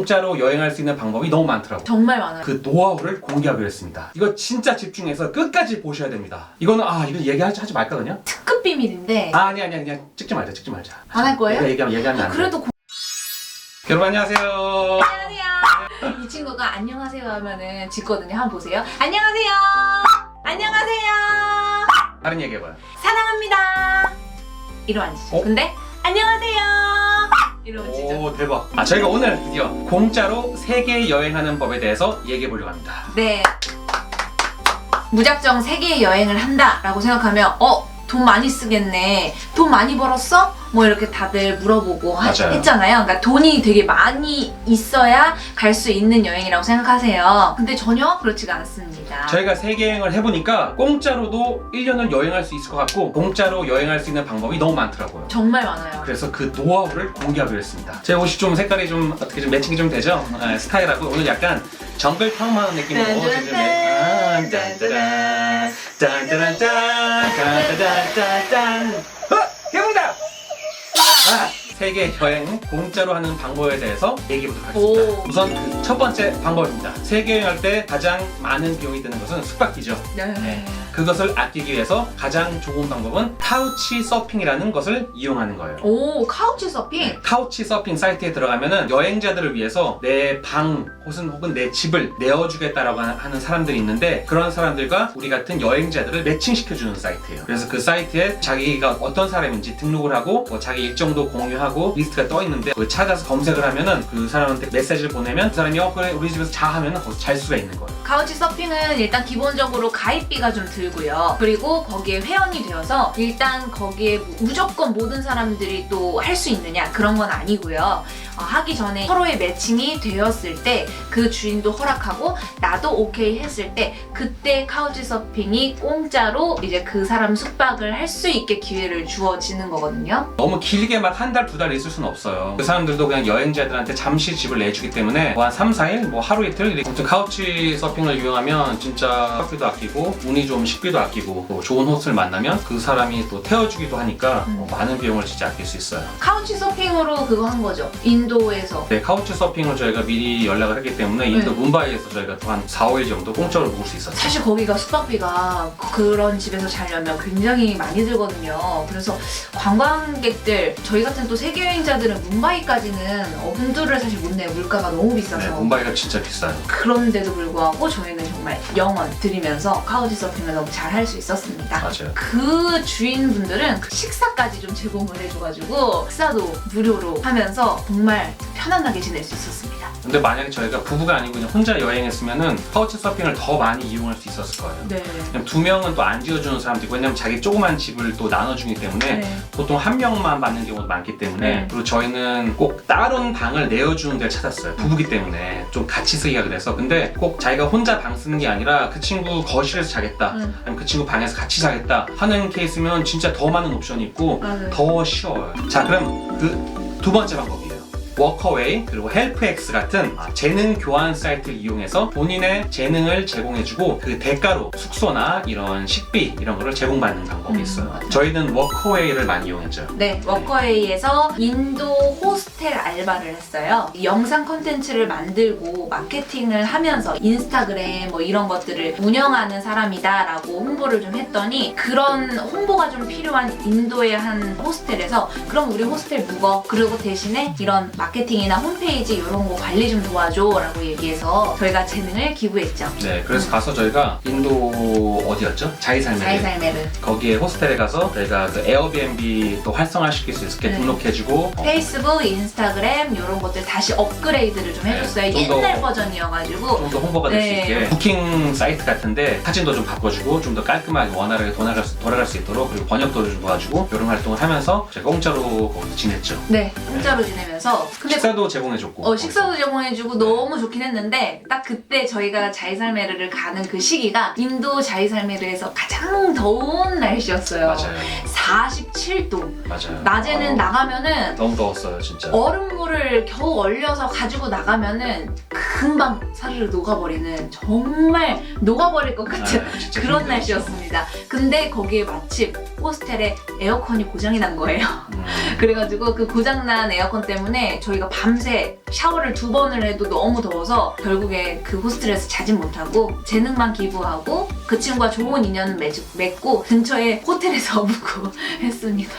공짜로 여행할 수 있는 방법이 너무 많더라고요. 정말 많아요. 그 노하우를 공개하기로 했습니다. 이거 진짜 집중해서 끝까지 보셔야 됩니다. 이거는 아 이거 얘기하지 하지 말까 그냥? 특급 비밀인데 아 아니 아니 아니, 그냥 찍지 말자 찍지 말자. 안 할 거예요? 내가 얘기하면 얘기하면 안 돼. 그래도 고... 여러분 안녕하세요. 안녕하세요. 이 친구가 안녕하세요 하면은 짓거든요. 한번 보세요. 안녕하세요. 안녕하세요. 다른 얘기해봐요. 사랑합니다. 이러면 안 지죠. 어? 근데 안녕하세요. 이러면 지죠. 오 대박. 아 저희가 오늘 드디어 공짜로 세계 여행하는 법에 대해서 얘기해 보려고 합니다. 네. 무작정 세계 여행을 한다라고 생각하면 어? 돈 많이 쓰겠네. 돈 많이 벌었어? 뭐 이렇게 다들 물어보고 하- 맞아요. 했잖아요. 그러니까 돈이 되게 많이 있어야 갈 수 있는 여행이라고 생각하세요. 근데 전혀 그렇지가 않습니다. 저희가 세계 여행을 해보니까 공짜로도 1년을 여행할 수 있을 것 같고 공짜로 여행할 수 있는 방법이 너무 많더라고요. 정말 많아요. 그래서 그 노하우를 공개하기로 했습니다. 제 옷이 좀 색깔이 좀 어떻게 좀 매칭이 좀 되죠? 아, 스타일하고 오늘 약간 정글 탕만 느낌으로 짠짠짠. 지금 아, 짠짜란 짠짜란 짠 짠짜란짠짠 어! 개봉다! 아, 세계 여행 공짜로 하는 방법에 대해서 얘기해보도록 하겠습니다. 오. 우선 그첫 번째 방법입니다. 세계 여행할 때 가장 많은 비용이 드는 것은 숙박비죠. 네. 그것을 아끼기 위해서 가장 좋은 방법은 카우치 서핑이라는 것을 이용하는 거예요. 오 카우치 서핑. 네, 카우치 서핑 사이트에 들어가면은 여행자들을 위해서 내 방 혹은 혹은 내 집을 내어주겠다라고 하- 하는 사람들이 있는데 그런 사람들과 우리 같은 여행자들을 매칭시켜주는 사이트예요. 그래서 그 사이트에 자기가 어떤 사람인지 등록을 하고 뭐 자기 일정도 공유하고 리스트가 떠 있는데 그 찾아서 검색을 하면은 그 사람한테 메시지를 보내면 그 사람이 어 그래 우리 집에서 자 하면은 거기서 잘 수가 있는 거예요. 카우치 서핑은 일단 기본적으로 가입비가 좀 들고요. 그리고 거기에 회원이 되어서 일단 거기에 무- 무조건 모든 사람들이 또 할 수 있느냐 그런 건 아니고요. 어, 하기 전에 서로의 매칭이 되었을 때 그 주인도 허락하고 나도 오케이 했을 때 그때 카우치 서핑이 공짜로 이제 그 사람 숙박을 할 수 있게 기회를 주어지는 거거든요. 너무 길게 막 한 달, 두 달 있을 수는 없어요. 그 사람들도 그냥 여행자들한테 잠시 집을 내주기 때문에 뭐 한 3, 4일, 뭐 하루 이틀 이렇게 아무튼 카우치 서핑을 이용하면 진짜 학비도 아끼고 운이 좀 식비도 아끼고 또 좋은 호스를 만나면 그 사람이 또 태워주기도 하니까 음. 뭐 많은 비용을 진짜 아낄 수 있어요. 카우치 서핑으로 그거 한 거죠. 인 도에서. 네, 카우치 서핑을 저희가 미리 연락을 했기 때문에 인도 네. 문바이에서 저희가 또 한 4, 5일 정도 공짜로 묵을 수 있었어요. 사실 거기가 숙박비가 그런 집에서 자려면 굉장히 많이 들거든요. 그래서 관광객들, 저희 같은 또 세계 여행자들은 문바이까지는 엄두를 사실 못 내요. 물가가 너무 비싸서. 네, 문바이가 진짜 비싸요. 그런데도 불구하고 저희는 정말 영원 들이면서 카우치 서핑을 너무 잘 할 수 있었습니다. 맞아요. 그 주인분들은 식사까지 좀 제공을 해줘가지고 식사도 무료로 하면서 정말 편안하게 지낼 수 있었습니다. 근데 만약에 저희가 부부가 아니고 그냥 혼자 여행했으면은 카우치 서핑을 더 많이 이용할 수 있었을 거예요. 네. 그냥 두 명은 또 안 지어주는 사람들이고 왜냐면 자기 조그만 집을 또 나눠주기 때문에 네. 보통 한 명만 받는 경우도 많기 때문에 네. 그리고 저희는 꼭 다른 방을 내어주는 데를 찾았어요 부부기 때문에 좀 같이 쓰기가 그래서 근데 꼭 자기가 혼자 방 쓰는 게 아니라 그 친구 거실에서 자겠다 음. 아니면 그 친구 방에서 같이 자겠다 하는 케이스면 진짜 더 많은 옵션이 있고 맞아요. 더 쉬워요 자 그럼 그 두 번째 방법이에요 워커웨이 그리고 헬프엑스 같은 아, 재능 교환 사이트를 이용해서 본인의 재능을 제공해주고 그 대가로 숙소나 이런 식비 이런 거를 제공받는 방법이 음, 있어요. 저희는 워커웨이를 많이 이용했죠. 네, 워커웨이에서 인도 호스텔 알바를 했어요. 이 영상 컨텐츠를 만들고 마케팅을 하면서 인스타그램 뭐 이런 것들을 운영하는 사람이다라고 홍보를 좀 했더니 그런 홍보가 좀 필요한 인도의 한 호스텔에서 그럼 우리 호스텔 묵어. 그리고 대신에 이런 마 케팅이나 홈페이지 이런 거 관리 좀 도와줘라고 얘기해서 저희가 재능을 기부했죠. 네, 그래서 가서 저희가 인도 어디였죠? 자이살메르. 자이살메르. 거기에 호스텔에 가서 저희가 그 에어비앤비 또 활성화시킬 수 있게 네. 등록해주고 어, 페이스북, 인스타그램 이런 것들 다시 업그레이드를 좀 네, 해줬어요. 좀 더- 옛날 버전이어가지고 좀더 홍보가 될 수 네. 있게 부킹 사이트 같은데 사진도 좀 바꿔주고 좀 더 깔끔하게 원활하게 돌아갈 수, 돌아갈 수 있도록 그리고 번역도 좀 도와주고 이런 활동을 하면서 제가 공짜로 거기서 지냈죠. 네 공짜로 지내면서 근데 식사도 제공해줬고 어, 식사도 제공해주고 너무 좋긴 했는데 딱 그때 저희가 자이살메르를 가는 그 시기가 인도 자이살메르에서 가장 더운 날씨였어요. 맞아요, 47도. 맞아요. 낮에는 어, 나가면은 너무 더웠어요, 진짜. 얼음물을 겨우 얼려서 가지고 나가면은 금방 사르르 녹아버리는 정말 녹아버릴 것 같은 아, 진짜 그런. 날씨였습니다. 근데 거기에 마침 호스텔에 에어컨이 고장이 난 거예요. 음. 그래가지고 그 고장난 에어컨 때문에 저희가 밤새 샤워를 두 번을 해도 너무 더워서 결국에 그 호스텔에서 자진 못하고 재능만 기부하고 그 친구와 좋은 인연을 맺, 맺고 근처에 호텔에서 묵고 했습니다.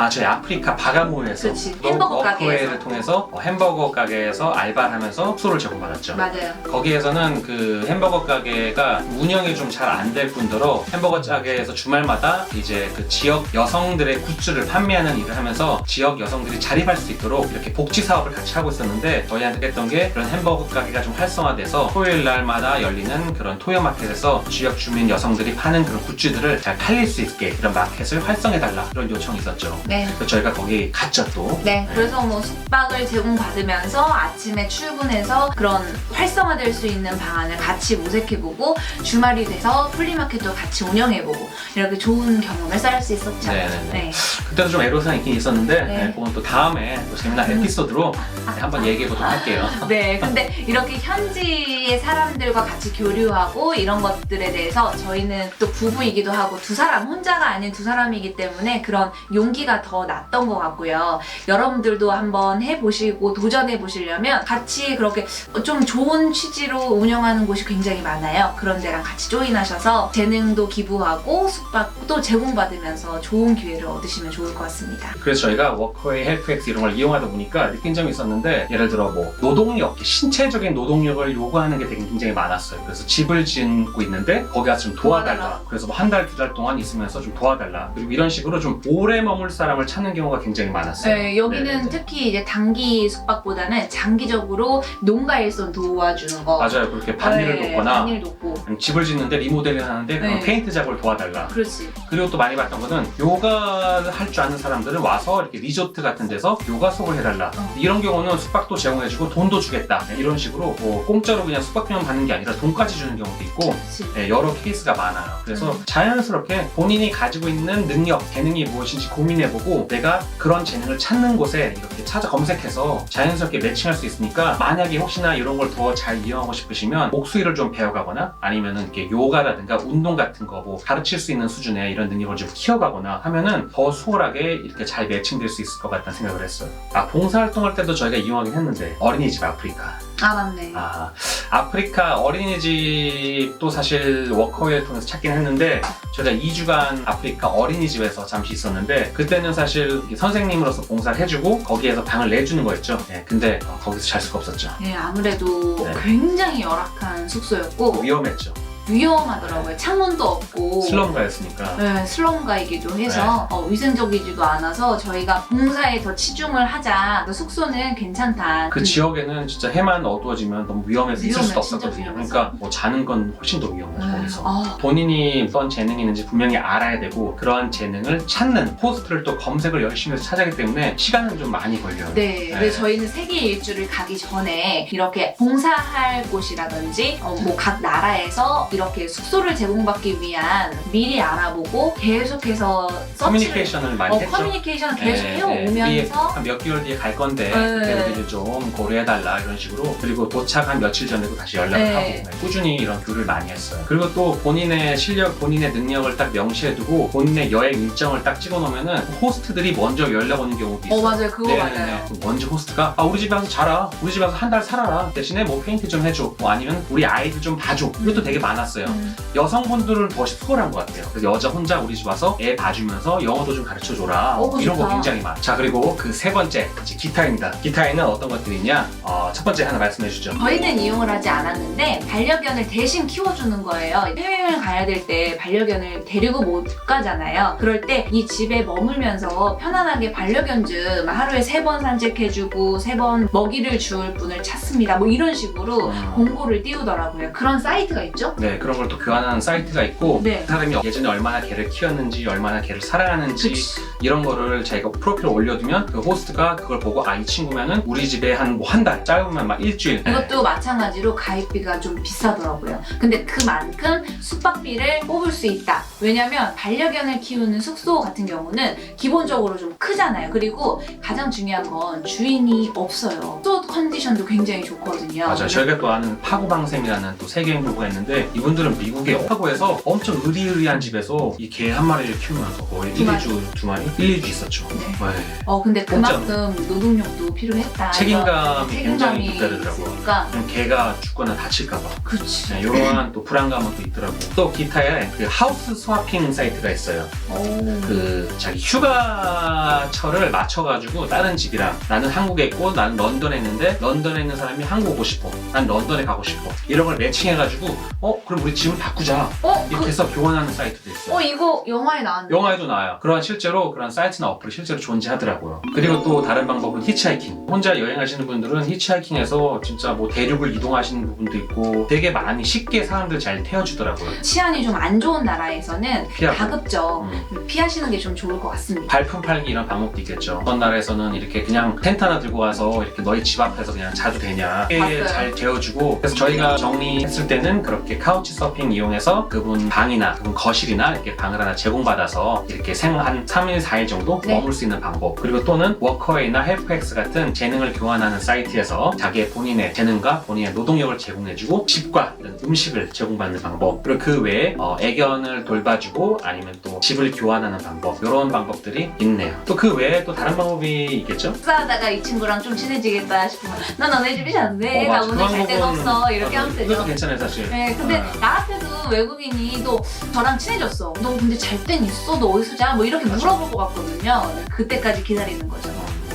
아, 저희 아프리카 바가모에서 그치, 햄버거 워크웨이를 가게에서. 통해서 어, 햄버거 가게에서 알바를 하면서 숙소를 제공받았죠. 맞아요. 거기에서는 그 햄버거 가게가 운영이 좀 잘 안 될 뿐더러 햄버거 가게에서 주말마다 이제 그 지역 여성들의 굿즈를 판매하는 일을 하면서 지역 여성들이 자립할 수 있도록 이렇게 복지 사업을 같이 하고 있었는데 저희한테 했던 게 그런 햄버거 가게가 좀 활성화돼서 토요일 날마다 열리는 그런 토요 마켓에서 지역 주민 여성들이 파는 그런 굿즈들을 잘 팔릴 수 있게 그런 마켓을 활성해달라 그런 요청이 있었죠. 네. 그래서 저희가 거기 갔죠 또. 네, 그래서 뭐 숙박을 제공받으면서 아침에 출근해서 그런 활성화될 수 있는 방안을 같이 모색해보고 주말이 돼서 플리마켓도 같이 운영해보고 이렇게 좋은 경험을 쌓을 수 있었죠. 네네네. 네. 그때도 좀 애로사항이 있긴 있었는데 네. 네, 그건 또 다음에 또 재미난 에피소드로 네, 한번 얘기해 보도록 할게요. 네, 근데 이렇게 현지의 사람들과 같이 교류하고 이런 것들에 대해서 저희는 또 부부이기도 하고 두 사람, 혼자가 아닌 두 사람이기 때문에 그런 용기가 더 났던 것 같고요. 여러분들도 한번 해보시고 도전해 보시려면 같이 그렇게 좀 좋은 취지로 운영하는 곳이 굉장히 많아요. 그런 데랑 같이 조인하셔서 재능도 기부하고 숙박도 제공받으면서 좋은 기회를 얻으시면 좋을 것 같습니다. 그래서 저희가 워커웨이, 헬프엑스 이런 걸 이용하다 보니까 느낀 점이 있었는데 예를 들어 뭐 노동력, 신체적인 노동력을 요구하는 게 되게 굉장히 많았어요. 그래서 집을 짓고 있는데 거기 가서 좀 도와달라. 도와달라. 그래서 뭐 한 달, 두 달 동안 있으면서 좀 도와달라. 그리고 이런 식으로 좀 오래 머물 사람을 찾는 경우가 굉장히 많았어요. 네, 여기는 네네네. 특히 이제 단기 숙박보다는 장기적으로 농가 일손 도와주는 거. 맞아요. 그렇게 반일을 네, 돕고. 아니면 집을 짓는데 리모델링 하는데 그런 네. 페인트 작업을 도와달라. 그렇지. 그리고 또 많이 봤던 거는 요가를 할 줄 아는 사람들은 와서 이렇게 리조트 같은 데서 요가 수업을 해달라. 어. 이런 경우는 숙박도 제공해주고 돈도 주겠다. 네, 이런 식으로 뭐 공짜로 그냥 숙박비만 받는 게 아니라 돈까지 주는 경우도 있고 그렇지. 네, 여러 케이스가 많아요. 그래서 음. 자연스럽게 본인이 가지고 있는 능력, 재능이 무엇인지 고민해 보고 내가 그런 재능을 찾는 곳에 이렇게 찾아 검색해서 자연스럽게 매칭할 수 있으니까 만약에 혹시나 이런 걸 더 잘 이용하고 싶으시면 목수일을 좀 배워가거나 아니면은 이렇게 요가라든가 운동 같은 거 뭐 가르칠 수 있는 수준의 이런 능력을 좀 키워가거나 하면은 더 수월하게 이렇게 잘 매칭될 수 있을 것 같다는 생각을 했어요. 아 봉사활동할 때도 저희가 이용하긴 했는데 어린이집 아프리카. 아 맞네. 아, 아프리카 어린이집도 사실 워커웨이를 통해서 찾긴 했는데 저희가 2주간 아프리카 어린이집에서 잠시 있었는데 그때는 사실 이 선생님으로서 봉사를 해주고 거기에서 방을 내주는 거였죠. 네, 근데 어, 거기서 잘 수가 없었죠. 네, 아무래도 네. 굉장히 열악한 숙소였고 위험했죠. 위험하더라고요. 창문도 없고. 슬럼가였으니까. 네, 슬럼가이기도 해서 네. 어, 위생적이지도 않아서 저희가 봉사에 더 치중을 하자. 숙소는 괜찮다. 그 지역에는 진짜 해만 어두워지면 너무 위험해서 있을 위험해, 수도 진짜 없었거든요. 위험해서. 그러니까 뭐 자는 건 훨씬 더 위험하죠, 네. 거기서. 아, 본인이 어떤 재능이 있는지 분명히 알아야 되고 그러한 재능을 찾는 호스트를 또 검색을 열심히 해서 찾아기 때문에 시간은 좀 많이 걸려요. 네, 네. 근데 저희는 세계 일주를 가기 전에 이렇게 봉사할 곳이라든지 어, 뭐각 나라에서 이 렇게 숙소를 제공받기 위한 미리 알아보고 계속해서 서치를 커뮤니케이션을 많이 어, 했죠. 커뮤니케이션을 계속 네, 해오면서 한몇 개월 뒤에 갈 건데 네. 그때 우리를 좀 고려해달라 이런 식으로 그리고 도착 한 며칠 전에도 다시 연락을 네. 하고 네, 꾸준히 이런 교류를 많이 했어요. 그리고 또 본인의 실력, 본인의 능력을 딱 명시해두고 본인의 여행 일정을 딱 찍어놓으면은 호스트들이 먼저 연락 오는 경우도 있어요. 어 맞아요 그거 네네네. 맞아요 그럼 먼저 호스트가 아 우리 집에 와서 자라 우리 집에 와서 한 달 살아라 대신에 뭐 페인트 좀 해줘 뭐 아니면 우리 아이들 좀 봐줘 이것도 되게 많았어요 음. 여성분들은 더 수월한 것 같아요 그래서 여자 혼자 우리 집 와서 애 봐주면서 영어도 좀 가르쳐 줘라 오, 이런 거 좋다. 굉장히 많아 자 그리고 그 세 번째 이제 기타입니다 기타에는 어떤 것들이 있냐 어, 첫 번째 하나 말씀해 주죠 저희는 이용을 하지 않았는데 반려견을 대신 키워주는 거예요. 해외여행 가야 될 때 반려견을 데리고 못 가잖아요. 그럴 때 이 집에 머물면서 편안하게 반려견 좀 하루에 세 번 산책해주고 세 번 먹이를 줄 분을 찾습니다. 뭐 이런 식으로 음. 공고를 띄우더라고요. 그런 사이트가 있죠? 네 네, 그런 걸 또 교환하는 사이트가 있고 네. 그 사람이 예전에 얼마나 개를 키웠는지 얼마나 개를 사랑하는지 그치. 이런 거를 자기가 프로필을 올려두면 그 호스트가 그걸 보고 아 이 친구면은 우리 집에 한 뭐 한 달 짧으면 막 일주일 네. 이것도 마찬가지로 가입비가 좀 비싸더라고요. 근데 그만큼 숙박비를 뽑을 수 있다. 왜냐면 반려견을 키우는 숙소 같은 경우는 기본적으로 좀 크잖아요. 그리고 가장 중요한 건 주인이 없어요. 숙소 컨디션도 굉장히 좋거든요. 맞아요. 저희가 또 아는 파고방샘이라는 또 세계인 부부가 있는데 이분들은 미국의 파고에서 엄청 의리의리한 집에서 이 개 한 마리를 키우면서 거의 두 1, 마리. 2주, 두 마리? 1, 2주 있었죠. 네. 네. 어 근데. 그만큼 노동력도 필요했다. 책임감이 이런 굉장히. 있으니까. 그럼 개가 죽거나 다칠까봐. 그치. 네, 이러한 또 불안감은 또 있더라고. 또 기타에 그 하우스 스와핑 사이트가 있어요. 오. 그 자기 휴가철을 맞춰가지고 다른 집이랑 나는 한국에 있고 나는 런던에 있는데 런던에 있는 사람이 한국 오고 싶어. 난 런던에 가고 싶어. 이런 걸 매칭해가지고 어 그럼 우리 집을 바꾸자. 어, 이렇게 그, 해서 교환하는 사이트도 있어요. 어 이거 영화에 나왔는데. 영화에도 나와요. 그런 실제로 그런 사이트나 어플이 실제로 존재하더라고요. 그리고 또 다른 방법은 히치하이킹. 혼자 여행하시는 분들은 히치하이킹에서 진짜 뭐 대륙을 이동하시는 부분도 있고 되게 많이 쉽게 사람들 잘 태워주더라고요. 치안이 좀 안 좋은 나라에서는 피하고. 가급적 음. 피하시는 게 좀 좋을 것 같습니다. 발품 팔기 이런 방법도 있겠죠. 어떤 나라에서는 이렇게 그냥 텐트 하나 들고 와서 이렇게 너희 집 앞에서 그냥 자도 되냐. 잘 재워주고. 그래서 저희가 정리했을 때는 그렇게 카 우치 서핑 이용해서 그분 방이나 그분 거실이나 이렇게 방을 하나 제공받아서 이렇게 생활 한 3일, 4일 정도 네. 머물 수 있는 방법. 그리고 또는 워커웨이나 헬프엑스 같은 재능을 교환하는 사이트에서 자기의 본인의 재능과 본인의 노동력을 제공해주고 집과 이런 음식을 제공받는 방법. 그리고 그 외에 어, 애견을 돌봐주고 아니면 또 집을 교환하는 방법. 이런 방법들이 있네요. 또 그 외에 또 다른 방법이 있겠죠? 싸우다가 이 친구랑 좀 친해지겠다 싶으면 나 너네 집이 잤네. 어, 나 맞아. 오늘 그잘 데가 없어. 이렇게. 하면 그것도 되죠. 괜찮아요 사실. 네, 근데 아. 나한테도 외국인이 또 저랑 친해졌어. 너 근데 잘 땐 있어? 너 어디서 자? 뭐 이렇게. 물어볼 것 같거든요. 그때까지 기다리는 거죠.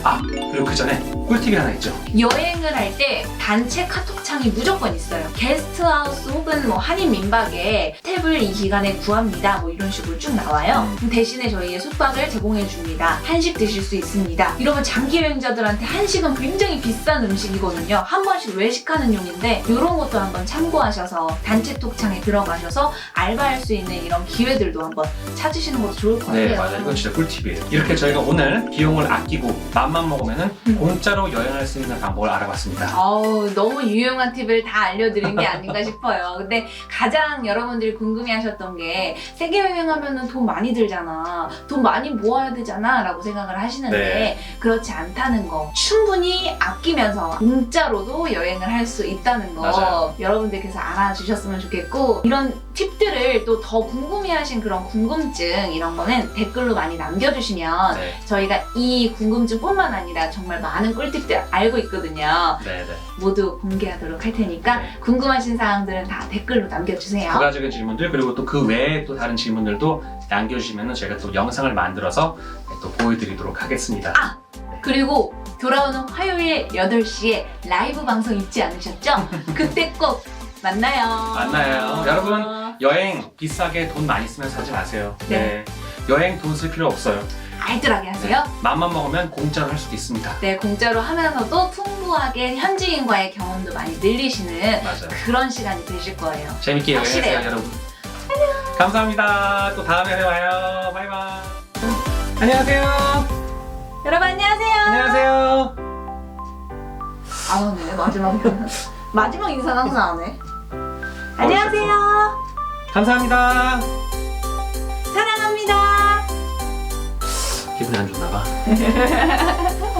아 그리고 그 전에 꿀팁이 하나 있죠. 여행을 할 때 단체 카톡창이 무조건 있어요. 게스트하우스 혹은 뭐 한인 민박에 탭을 이 기간에 구합니다. 뭐 이런 식으로 쭉 나와요. 음. 대신에 저희의 숙박을 제공해 줍니다. 한식 드실 수 있습니다. 이러면 장기 여행자들한테 한식은 굉장히 비싼 음식이거든요. 한 번씩 외식하는 용인데 이런 것도 한번 참고하셔서 단체 톡창에 들어가셔서 알바할 수 있는 이런 기회들도 한번 찾으시는 것도 좋을 것 같아요. 네 맞아 이건 진짜 꿀팁이에요. 이렇게 저희가 오늘 비용을 아끼고 맘만 먹으면은 음. 공짜로 여행할 수 있는 방법을 알아봤습니다. 어우, 너무 유용한 팁을 다 알려드린 게 아닌가 싶어요. 근데 가장 여러분들이 궁금해하셨던 게 세계 여행하면 돈 많이 들잖아. 돈 많이 모아야 되잖아. 라고 생각을 하시는데 네. 그렇지 않다는 거. 충분히 아끼면서 공짜로도 여행을 할 수 있다는 거 맞아요. 여러분들께서 알아주셨으면 좋겠고 이런 팁들을 또 더 궁금해하신 그런 궁금증 이런 거는 댓글로 많이 남겨주시면 네, 저희가 이 궁금증뿐만 아니라 정말 많은 꿀팁들 알고 있거든요. 네, 네. 모두 공개하도록 할 테니까 네. 궁금하신 사항들은 다 댓글로 남겨주세요. 부가적인 질문들 그리고 또 그 외에 또 다른 질문들도 남겨주시면 저희가 또 영상을 만들어서 또 보여드리도록 하겠습니다. 아! 그리고 돌아오는 화요일 8시에 라이브 방송 잊지 않으셨죠? 그때 꼭 만나요. 만나요. 여러분, 여행 비싸게 돈 많이 쓰면서 하지 마세요. 네. 여행 돈 쓸 필요 없어요. 알뜰하게 하세요. 맘만 먹으면 공짜로 할 수도 있습니다. 네, 공짜로 하면서도 풍부하게 현지인과의 경험도 많이 늘리시는 맞아요. 그런 시간이 되실 거예요. 재밌게. 여행하세요, 여러분. 감사합니다. 또 다음에 봐요. 바이바이. 안녕하세요. 여러분 안녕하세요. 안녕하세요. 안 하네 마지막 마지막 인사는 항상 안 해. 안녕하세요. 감사합니다. 기분이 안 좋나 봐.